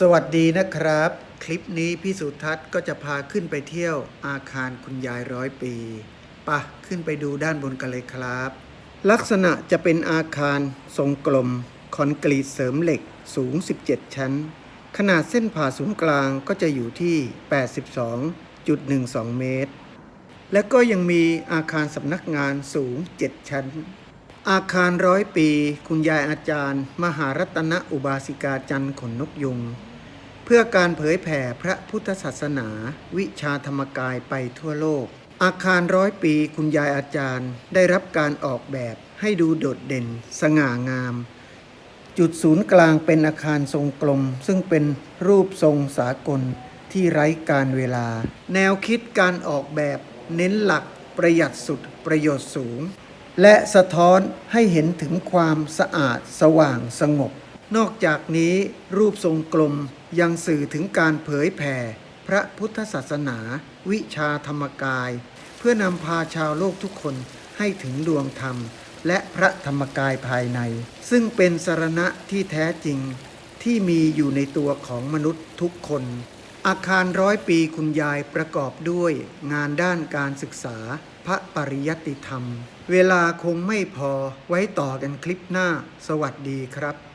สวัสดีนะครับ คลิปนี้พี่สุทัศน์ก็จะพาขึ้นไปเที่ยวอาคารคุณยายร้อยปีปะขึ้นไปดูด้านบนกันเลยครับ ลักษณะจะเป็นอาคารทรงกลม คอนกรีตเสริมเหล็กสูง 17 ชั้น ขนาดเส้นผ่าศูนย์กลางก็จะอยู่ที่ 82.12 เมตร และก็ยังมีอาคารสำนักงานสูง 7 ชั้น อาคารร้อยปี คุณยายอาจารย์ มหารัตนอุบาสิกาจันทร์ขนนกยุง เพื่อการเผยแผ่พระพุทธศาสนา วิชาธรรมกายไปทั่วโลก อาคารร้อยปี คุณยายอาจารย์ ได้รับการออกแบบให้ดูโดดเด่น สง่างาม จุดศูนย์กลางเป็นอาคารทรงกลม ซึ่งเป็นรูปทรงสากลที่ไร้การเวลา แนวคิดการออกแบบเน้นหลักประหยัดสุดประโยชน์สูง และสะท้อนให้เห็นถึงความสะอาดสว่างสงบ นอกจากนี้รูปทรงกลมยังสื่อถึงการเผยแผ่ พระพุทธศาสนา วิชาธรรมกาย เพื่อนำพาชาวโลกทุกคนให้ถึงดวงธรรม และพระธรรมกายภายใน ซึ่งเป็นสารณะที่แท้จริงที่มีอยู่ในตัวของมนุษย์ทุกคน อาคารร้อยปีคุณยายประกอบด้วยงานด้านการศึกษา พระปริยัติธรรม เวลาคงไม่พอไว้ต่อกันคลิปหน้า สวัสดีครับ